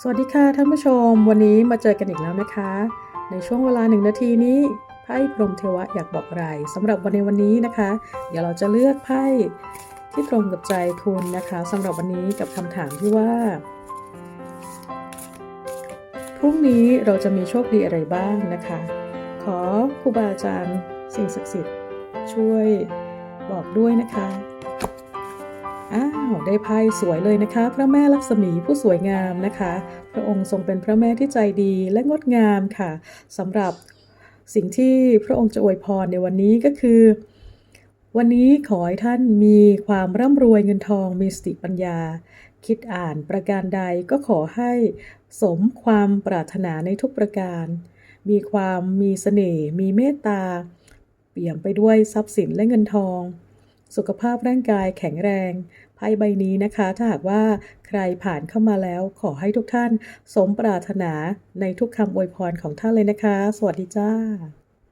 สวัสดีค่ะท่านผู้ชม วันนี้มาเจอกันอีกแล้วนะคะ ในช่วงเวลาหนึ่งนาทีนี้ไพ่พรมเทวะอยากบอกอะไรสำหรับวันในวันนี้นะคะ เดี๋ยวเราจะเลือกไพ่ที่ตรงกับใจคุณนะคะสำหรับวันนี้กับคำถามที่ว่าพรุ่งนี้เราจะมีโชคดีอะไรบ้างนะคะ ขอครูบาอาจารย์สิ่งศักดิ์สิทธิ์ช่วยบอกด้วยนะคะ อ้าวได้ไพ่สวยเลยนะคะ พระแม่ลักษมีผู้สวยงามนะคะ พระองค์ทรงเป็นพระแม่ที่ใจดีและงดงามค่ะสำหรับสิ่งที่พระองค์จะอวยพรในวันนี้ก็คือ วันนี้ขอให้ท่านมีความร่ำรวยเงินทองมีสติปัญญา คิดอ่านประการใดก็ขอให้สมความปรารถนาในทุกประการ มีความมีเสน่ห์มีเมตตา เปี่ยมไปด้วยทรัพย์สินและเงินทอง สุขภาพร่างกายแข็งแรงไพ่ใบนี้นะคะ ถ้าหากว่าใครผ่านเข้ามาแล้ว ขอให้ทุกท่าน สมปรารถนาในทุกคำอวยพรของท่านเลยนะคะ สวัสดีจ้า